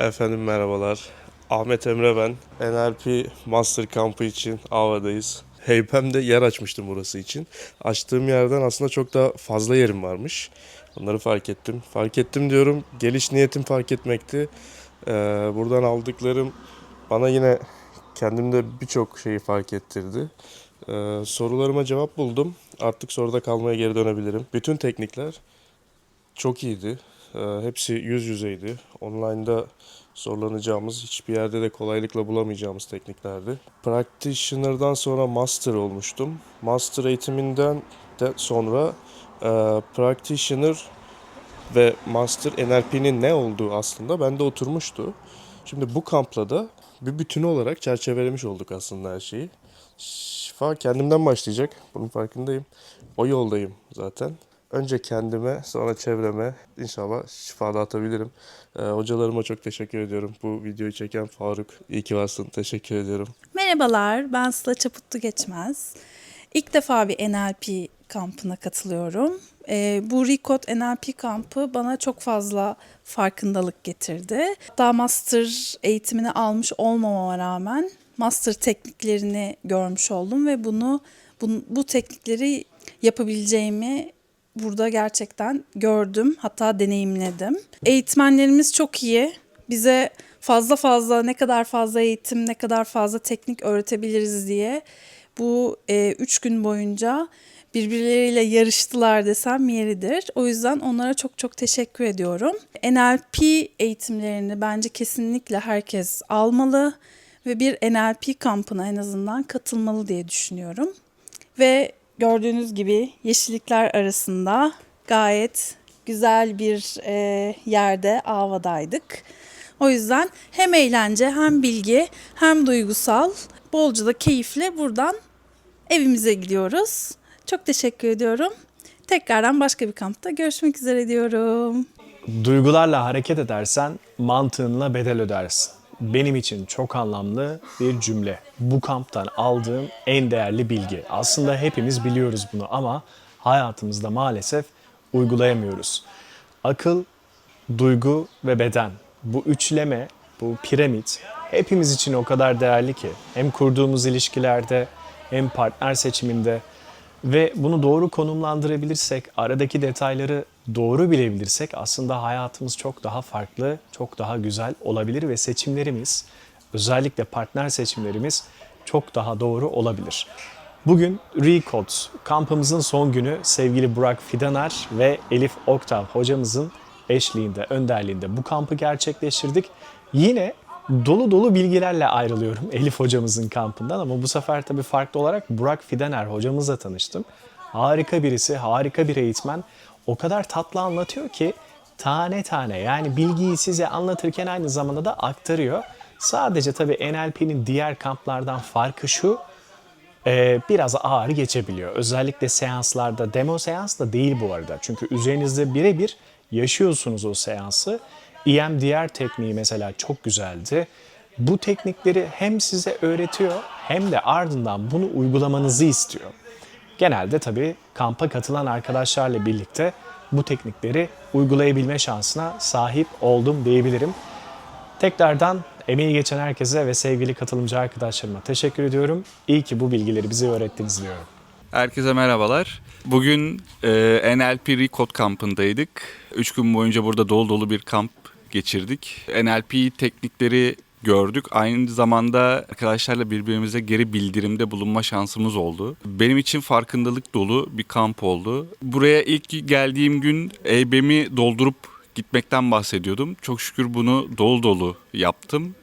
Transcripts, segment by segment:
Efendim merhabalar. Ahmet Emre ben. NLP Master Kampı için Ava'dayız. Heypem'de yer açmıştım burası için. Açtığım yerden aslında çok daha fazla yerim varmış. Onları fark ettim. Fark ettim diyorum. Geliş niyetim fark etmekti. Ee, buradan aldıklarım bana yine kendimde birçok şeyi fark ettirdi. Ee, sorularıma cevap buldum. Artık soruda kalmaya geri dönebilirim. Bütün teknikler çok iyiydi. Ee, hepsi yüz yüzeydi. Online'da zorlanacağımız, hiçbir yerde de kolaylıkla bulamayacağımız tekniklerdi. Practitioner'dan sonra Master olmuştum. Master eğitiminden de sonra e, Practitioner ve Master NLP'nin ne olduğu aslında bende oturmuştu. Şimdi bu kampla da bir bütün olarak çerçevelemiş olduk aslında her şeyi. Şifa kendimden başlayacak. Bunun farkındayım. O yoldayım zaten. Önce kendime, sonra çevreme inşallah şifa dağıtabilirim. Ee, hocalarıma çok teşekkür ediyorum. Bu videoyu çeken Faruk, iyi ki varsın. Teşekkür ediyorum. Merhabalar, ben Sıla Çaputlu Geçmez. İlk defa bir NLP kampına katılıyorum. Ee, bu Recode NLP kampı bana çok fazla farkındalık getirdi. Daha master eğitimini almış olmamama rağmen master tekniklerini görmüş oldum ve bunu bu, bu teknikleri yapabileceğimi burada gerçekten gördüm hatta deneyimledim. Eğitmenlerimiz çok iyi. Bize fazla fazla ne kadar fazla eğitim ne kadar fazla teknik öğretebiliriz diye bu e, üç gün boyunca birbirleriyle yarıştılar desem yeridir. O yüzden onlara çok çok teşekkür ediyorum. NLP eğitimlerini bence kesinlikle herkes almalı ve bir NLP kampına en azından katılmalı diye düşünüyorum. Ve gördüğünüz gibi yeşillikler arasında gayet güzel bir e, yerde Ava'daydık. O yüzden hem eğlence hem bilgi hem duygusal bolca da keyifle buradan evimize gidiyoruz. Çok teşekkür ediyorum. Tekrardan başka bir kampta görüşmek üzere diyorum. Duygularla hareket edersen mantığınla bedel ödersin. Benim için çok anlamlı bir cümle. Bu kamptan aldığım en değerli bilgi. Aslında hepimiz biliyoruz bunu ama hayatımızda maalesef uygulayamıyoruz. Akıl, duygu ve beden. Bu üçleme, bu piramit hepimiz için o kadar değerli ki. Hem kurduğumuz ilişkilerde hem partner seçiminde ve bunu doğru konumlandırabilirsek, aradaki detayları doğru bilebilirsek aslında hayatımız çok daha farklı, çok daha güzel olabilir ve seçimlerimiz, özellikle partner seçimlerimiz çok daha doğru olabilir. Bugün Recode kampımızın son günü sevgili Burak Fidaner ve Elif Oktav hocamızın eşliğinde, önderliğinde bu kampı gerçekleştirdik. Yine dolu dolu bilgilerle ayrılıyorum Elif hocamızın kampından ama bu sefer tabii farklı olarak Burak Fidaner hocamızla tanıştım. Harika birisi, harika bir eğitmen. O kadar tatlı anlatıyor ki tane tane yani bilgiyi size anlatırken aynı zamanda da aktarıyor. Sadece tabii NLP'nin diğer kamplardan farkı şu, e, biraz ağır geçebiliyor. Özellikle seanslarda, demo seans da değil bu arada. Çünkü üzerinizde birebir yaşıyorsunuz o seansı. EMDR tekniği mesela çok güzeldi. Bu teknikleri hem size öğretiyor hem de ardından bunu uygulamanızı istiyor. Genelde tabii kampa katılan arkadaşlarla birlikte bu teknikleri uygulayabilme şansına sahip oldum diyebilirim. Tekrardan emeği geçen herkese ve sevgili katılımcı arkadaşlarıma teşekkür ediyorum. İyi ki bu bilgileri bize öğrettiniz diyorum. Herkese merhabalar. Bugün e, NLP Recode kampındaydık. Üç gün boyunca burada dolu dolu bir kamp geçirdik. NLP teknikleri gördük. Aynı zamanda arkadaşlarla birbirimize geri bildirimde bulunma şansımız oldu. Benim için farkındalık dolu bir kamp oldu. Buraya ilk geldiğim gün EYB'mi doldurup gitmekten bahsediyordum. Çok şükür bunu dolu dolu yaptım.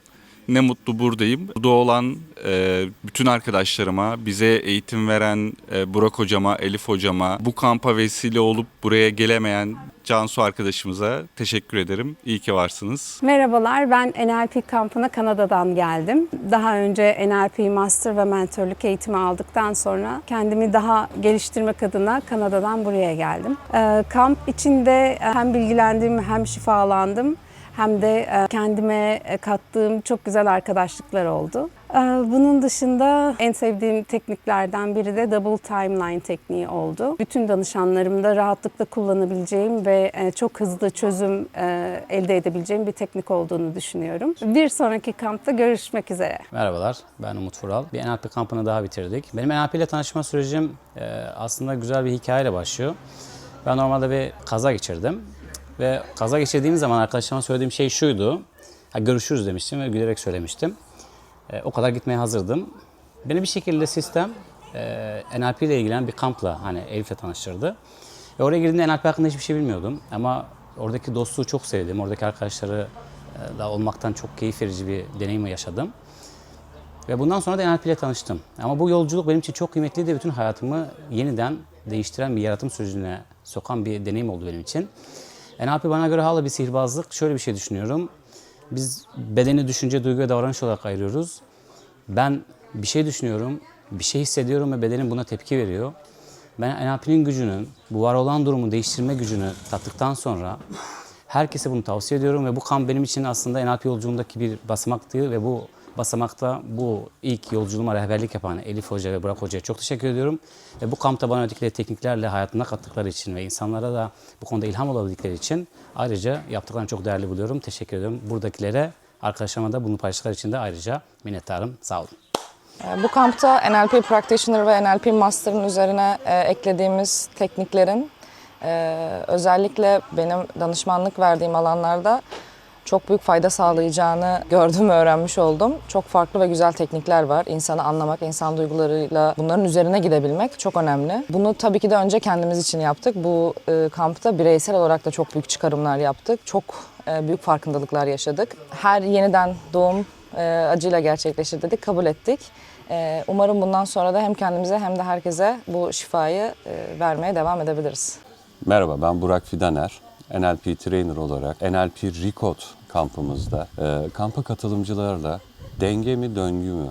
Ne mutlu buradayım. Burada olan e, bütün arkadaşlarıma, bize eğitim veren e, Burak hocama, Elif hocama, bu kampa vesile olup buraya gelemeyen Cansu arkadaşımıza teşekkür ederim. İyi ki varsınız. Merhabalar, ben NLP kampına Kanada'dan geldim. Daha önce NLP Master ve Mentorluk eğitimi aldıktan sonra kendimi daha geliştirmek adına Kanada'dan buraya geldim. Ee, Kamp içinde hem bilgilendim hem şifalandım hem de e, kendime e, kattığım çok güzel arkadaşlıklar oldu. Ee, Bunun dışında en sevdiğim tekniklerden biri de double timeline tekniği oldu. Bütün danışanlarımda rahatlıkla kullanabileceğim ve e, çok hızlı çözüm e, elde edebileceğim bir teknik olduğunu düşünüyorum. Bir sonraki kampta görüşmek üzere. Merhabalar, ben Umut Vural. Bir NLP kampını daha bitirdik. Benim NLP ile tanışma sürecim e, aslında güzel bir hikayeyle başlıyor. Ben normalde bir kaza geçirdim. Ve kaza geçirdiğim zaman arkadaşlarıma söylediğim şey şuydu. Ha, görüşürüz demiştim ve gülerek söylemiştim. E, o kadar gitmeye hazırdım. Beni bir şekilde sistem e, NLP ile ilgilenen bir kampla hani Elif'le tanıştırdı. Ve oraya girdiğimde NLP hakkında hiçbir şey bilmiyordum. Ama oradaki dostluğu çok sevdim. Oradaki arkadaşları e, da olmaktan çok keyif verici bir deneyim yaşadım. Ve bundan sonra da NLP ile tanıştım. Ama bu yolculuk benim için çok kıymetliydi. Bütün hayatımı yeniden değiştiren bir yaratım sürecine sokan bir deneyim oldu benim için. NLP bana göre hala bir sihirbazlık. Şöyle bir şey düşünüyorum. Biz bedeni, düşünce, duygu ve davranış olarak ayırıyoruz. Ben bir şey düşünüyorum, bir şey hissediyorum ve bedenim buna tepki veriyor. Ben NLP'nin gücünün, bu var olan durumu değiştirme gücünü tattıktan sonra herkese bunu tavsiye ediyorum ve bu kamp benim için aslında NLP yolculuğundaki bir basamaktı ve bu basamakta bu ilk yolculuğuma rehberlik yapan Elif Hoca ve Burak Hoca'ya çok teşekkür ediyorum. Ve bu kampta bana ödedikleri tekniklerle hayatına kattıkları için ve insanlara da bu konuda ilham olabildikleri için ayrıca yaptıklarını çok değerli buluyorum. Teşekkür ediyorum. Buradakilere, arkadaşlarıma da bunu paylaştıkları için de ayrıca minnettarım. Sağ olun. Ee, Bu kampta NLP Practitioner ve NLP Master'ın üzerine e, eklediğimiz tekniklerin e, özellikle benim danışmanlık verdiğim alanlarda çok büyük fayda sağlayacağını gördüm öğrenmiş oldum. Çok farklı ve güzel teknikler var. İnsanı anlamak, insan duygularıyla bunların üzerine gidebilmek çok önemli. Bunu tabii ki de önce kendimiz için yaptık. Bu e, kampta bireysel olarak da çok büyük çıkarımlar yaptık. Çok e, büyük farkındalıklar yaşadık. Her yeniden doğum e, acıyla gerçekleşir dedik, kabul ettik. E, umarım bundan sonra da hem kendimize hem de herkese bu şifayı e, vermeye devam edebiliriz. Merhaba ben Burak Fidaner. NLP Trainer olarak NLP Recode kampımızda e, kampa katılımcılarla denge mi döngü mü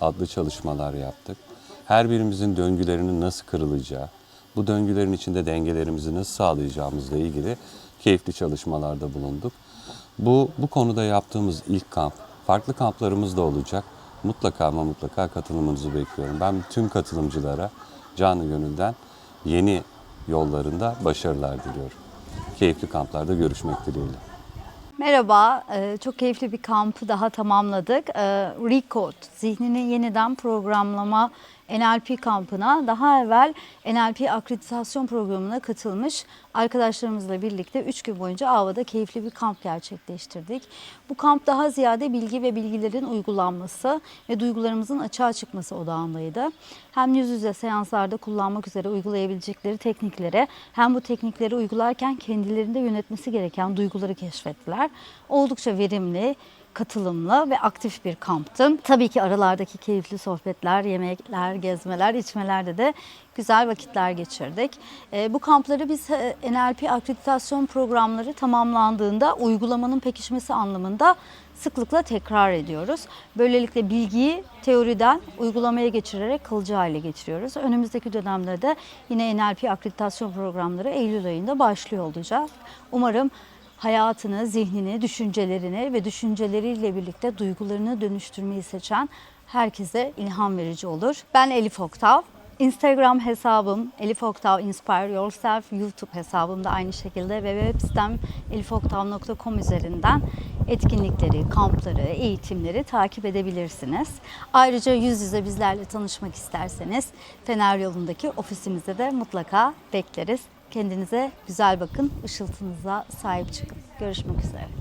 adlı çalışmalar yaptık. Her birimizin döngülerinin nasıl kırılacağı, bu döngülerin içinde dengelerimizi nasıl sağlayacağımızla ilgili keyifli çalışmalarda bulunduk. Bu, bu konuda yaptığımız ilk kamp. Farklı kamplarımız da olacak. Mutlaka ama mutlaka katılımınızı bekliyorum. Ben tüm katılımcılara canı gönülden yeni yollarında başarılar diliyorum. Keyifli kamplarda görüşmek dileğiyle. Merhaba, e, çok keyifli bir kampı daha tamamladık. E, Recode, zihnini yeniden programlama NLP kampına daha evvel NLP akreditasyon programına katılmış arkadaşlarımızla birlikte 3 gün boyunca Ava'da keyifli bir kamp gerçekleştirdik. Bu kamp daha ziyade bilgi ve bilgilerin uygulanması ve duygularımızın açığa çıkması odağındaydı. Hem yüz yüze seanslarda kullanmak üzere uygulayabilecekleri teknikleri hem bu teknikleri uygularken kendilerinde yönetmesi gereken duyguları keşfettiler. Oldukça verimli, katılımlı ve aktif bir kamptı. Tabii ki aralardaki keyifli sohbetler, yemekler, gezmeler, içmelerde de güzel vakitler geçirdik. Ee, bu kampları biz e, NLP akreditasyon programları tamamlandığında uygulamanın pekişmesi anlamında sıklıkla tekrar ediyoruz. Böylelikle bilgiyi teoriden uygulamaya geçirerek kalıcı hale getiriyoruz. Önümüzdeki dönemde de yine NLP akreditasyon programları Eylül ayında başlıyor olacak. Umarım hayatını, zihnini, düşüncelerini ve düşünceleriyle birlikte duygularını dönüştürmeyi seçen herkese ilham verici olur. Ben Elif Oktav. Instagram hesabım Elif Oktav Inspire Yourself, YouTube hesabım da aynı şekilde ve web sitem elifoktav.com üzerinden etkinlikleri, kampları, eğitimleri takip edebilirsiniz. Ayrıca yüz yüze bizlerle tanışmak isterseniz Fener yolundaki ofisimizde de mutlaka bekleriz. Kendinize güzel bakın, ışıltınıza sahip çıkın. Görüşmek üzere.